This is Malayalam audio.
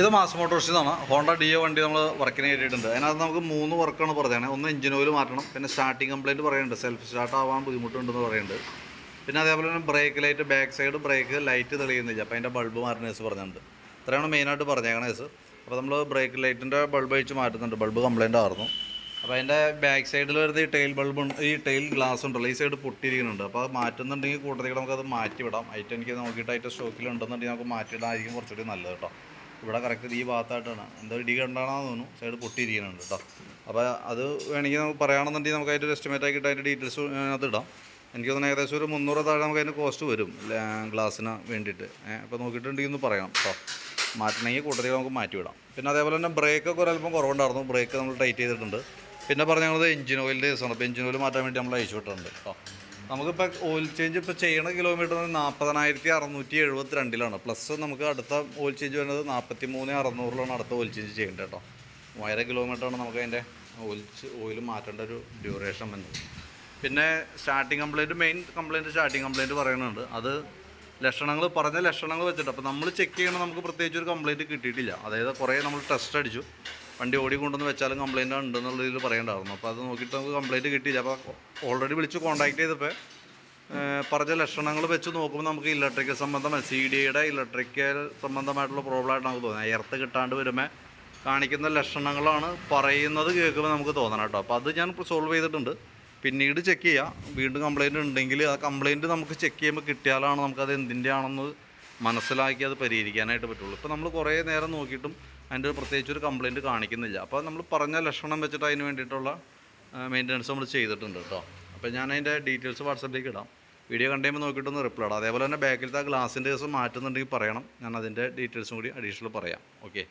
ഇത് മാസ് മോട്ടോഴ്സിൽ നിന്നാണ് ഹോണ്ട ഡിയോ വണ്ടി നമ്മൾ വർക്കിന് കയറ്റിയിട്ടുണ്ട്. അതിനകത്ത് നമുക്ക് മൂന്ന് വർക്കാണ് പറയുന്നത്. ഒന്ന് എഞ്ചിൻ ഓയിൽ മാറ്റണം. പിന്നെ സ്റ്റാർട്ടിങ് കംപ്ലയിന്റ് പറയുന്നുണ്ട്. സെൽഫ് സ്റ്റാർട്ട് ആവാൻ ബുദ്ധിമുട്ടുണ്ടെന്ന് പറയുന്നുണ്ട്. പിന്നെ അതേപോലെ തന്നെ brake light back side brake light തെളിയുന്നില്ല. അപ്പോൾ അതിന്റെ ബൾബ് മാറ്റുന്ന കേസ് പറഞ്ഞിട്ടുണ്ട്. ഇത്രയാണ് മെയിനായിട്ട് പറഞ്ഞേക്കണ കേസ്. അപ്പോൾ നമ്മൾ ബ്രേക്ക് ലൈറ്റിന്റെ ബൾബ് അഴിച്ച് മാറ്റുന്നുണ്ട്. ബൾബ് കംപ്ലയിന്റ് ആയിരുന്നു അപ്പോൾ അതിന്റെ ബാക്ക് സൈഡിൽ വരുന്ന ഈ ടെയിൽ ബൾബ് ഈ ടെയിൽ ഗ്ലാസ് ഉണ്ടല്ലോ ഈ സൈഡ് പൊട്ടിയിരിക്കുന്നുണ്ട്. അപ്പോൾ അത് മാറ്റുന്നുണ്ടെങ്കിൽ കൂട്ടത്തിൽ നമുക്കത് മാറ്റി വിടാം ഐറ്റം എനിക്ക് നോക്കിയിട്ട് അതിന്റെ സ്റ്റോക്കിലുണ്ടെന്നുണ്ടെങ്കിൽ നമുക്ക് മാറ്റിയിടാനായിരിക്കും കുറച്ചുകൂടി നല്ലത് കേട്ടോ. ഇവിടെ കറക്റ്റ് ഈ ഭാഗത്തായിട്ടാണ്. എന്തോ ഇടി കണ്ടാണെന്ന് തോന്നുന്നു. സൈഡ് പൊട്ടിയിരിക്കുന്നുണ്ട് കേട്ടോ അപ്പോൾ അത് വേണമെങ്കിൽ നമുക്ക് പറയുകയാണെന്നുണ്ടെങ്കിൽ നമുക്ക് അതിന്റെ എസ്റ്റിമേറ്റ് ആക്കിയിട്ട് അതിന്റെ ഡീറ്റെയിൽസ് അതിനകത്ത് ഇടാം. എനിക്ക് തോന്നുന്നു ഏകദേശം ഒരു മുന്നൂറ് താഴെ നമുക്ക് അതിന്റെ കോസ്റ്റ് വരും ഗ്ലാസ്സിന് വേണ്ടിയിട്ട്. അപ്പോൾ നോക്കിയിട്ടുണ്ടെങ്കിൽ ഒന്ന് പറയണം കേട്ടോ മാറ്റണമെങ്കിൽ കൂട്ടത്തിൽ നമുക്ക് മാറ്റിവിടാം പിന്നെ അതേപോലെ തന്നെ ബ്രേക്കൊക്കെ ഒരല്പം കുറവുണ്ടായിരുന്നു. ബ്രേക്ക് നമ്മൾ ടൈറ്റ് ചെയ്തിട്ടുണ്ട്. പിന്നെ പറഞ്ഞത് എഞ്ചിൻ ഓയിലിന്റെ കേസാണ് അപ്പോൾ എഞ്ചിൻ ഓയിൽ മാറ്റാൻ വേണ്ടി നമ്മൾ അയച്ചു വിട്ടിട്ടുണ്ട് കേട്ടോ നമുക്കിപ്പോൾ ഓയിൽ ചേഞ്ച് ഇപ്പോൾ ചെയ്യണ കിലോമീറ്റർ നാൽപ്പതിനായിരത്തി അറുന്നൂറ്റി എഴുപത്തി രണ്ടിലാണ് പ്ലസ് നമുക്ക് അടുത്ത ഓയിൽ ചേഞ്ച് വരുന്നത് നാൽപ്പത്തി മൂന്ന് അറുന്നൂറിലാണ് അടുത്ത ഓയിൽ ചേഞ്ച് ചെയ്യേണ്ടത് കേട്ടോ. മൂവായിരം കിലോമീറ്ററാണ് നമുക്ക് അതിന്റെ ഓയിൽ ഓയിൽ മാറ്റേണ്ട ഒരു ഡ്യൂറേഷൻ വന്നത്. പിന്നെ starting complaint main complaint starting complaint പറയുന്നുണ്ട്. അത് ലക്ഷണങ്ങൾ പറഞ്ഞ ലക്ഷണങ്ങൾ വെച്ചിട്ട് അപ്പോൾ നമ്മൾ ചെക്ക് ചെയ്യണം നമുക്ക് പ്രത്യേകിച്ച് ഒരു കംപ്ലയിന്റ് കിട്ടിയിട്ടില്ല. അതായത് കുറേ നമ്മൾ ടെസ്റ്റ് അടിച്ചു. വണ്ടി ഓടി കൊണ്ടുവന്ന് വെച്ചാലും കംപ്ലയിന്റ് ഉണ്ടെന്നുള്ള രീതിയിൽ പറയേണ്ടായിരുന്നു. അപ്പോൾ അത് നോക്കിയിട്ട് നമുക്ക് കംപ്ലയിന്റ് കിട്ടിയില്ല. അപ്പോൾ ഓൾറെഡി വിളിച്ച് കോൺടാക്ട് ചെയ്തപ്പോൾ പറഞ്ഞ ലക്ഷണങ്ങൾ വെച്ച് നോക്കുമ്പോൾ നമുക്ക് ഇലക്ട്രിക്കൽ സംബന്ധമായി സി ഡിയുടെ ഇലക്ട്രിക്കൽ സംബന്ധമായിട്ടുള്ള പ്രോബ്ലം ആയിട്ട് നമുക്ക് തോന്നുന്നത് എർത്ത് കിട്ടാണ്ട് വരുമ്പോൾ കാണിക്കുന്ന ലക്ഷണങ്ങളാണ് പറയുന്നത് കേൾക്കുമ്പോൾ നമുക്ക് തോന്നണം കേട്ടോ. അപ്പോൾ അത് ഞാൻ സോൾവ് ചെയ്തിട്ടുണ്ട്. പിന്നീട് ചെക്ക് ചെയ്യാം. വീണ്ടും കംപ്ലൈന്റ് ഉണ്ടെങ്കിൽ ആ കംപ്ലയിന്റ് നമുക്ക് ചെക്ക് ചെയ്യുമ്പോൾ കിട്ടിയാലാണ് നമുക്കത് എന്തിന്റെ ആണെന്ന് മനസ്സിലാക്കി അത് പരിഹരിക്കാനായിട്ട് പറ്റുള്ളൂ. ഇപ്പോൾ നമ്മൾ കുറേ നേരം നോക്കിയിട്ടും അതിന്റെ പ്രത്യേകിച്ച് ഒരു കംപ്ലയിന്റ് കാണിക്കുന്നില്ല. അപ്പോൾ നമ്മൾ പറഞ്ഞ ലക്ഷണം വെച്ചിട്ട് അതിന് വേണ്ടിയിട്ടുള്ള മെയിന്റനൻസ് നമ്മൾ ചെയ്തിട്ടുണ്ട് കേട്ടോ അപ്പോൾ ഞാൻ അതിന്റെ ഡീറ്റെയിൽസ് വാട്സപ്പിലേക്ക് ഇടാം. വീഡിയോ കണ്ടുമ്പോൾ നോക്കിയിട്ടൊന്ന് റിപ്ലൈ ഇടാം. അതേപോലെ തന്നെ ബാക്കിലത്തെ ആ ഗ്ലാസിന്റെ കേസ് മാറ്റുന്നുണ്ടെങ്കിൽ പറയണം. ഞാൻ അതിന്റെ ഡീറ്റെയിൽസും കൂടി അഡീഷണൽ പറയാം. ഓക്കെ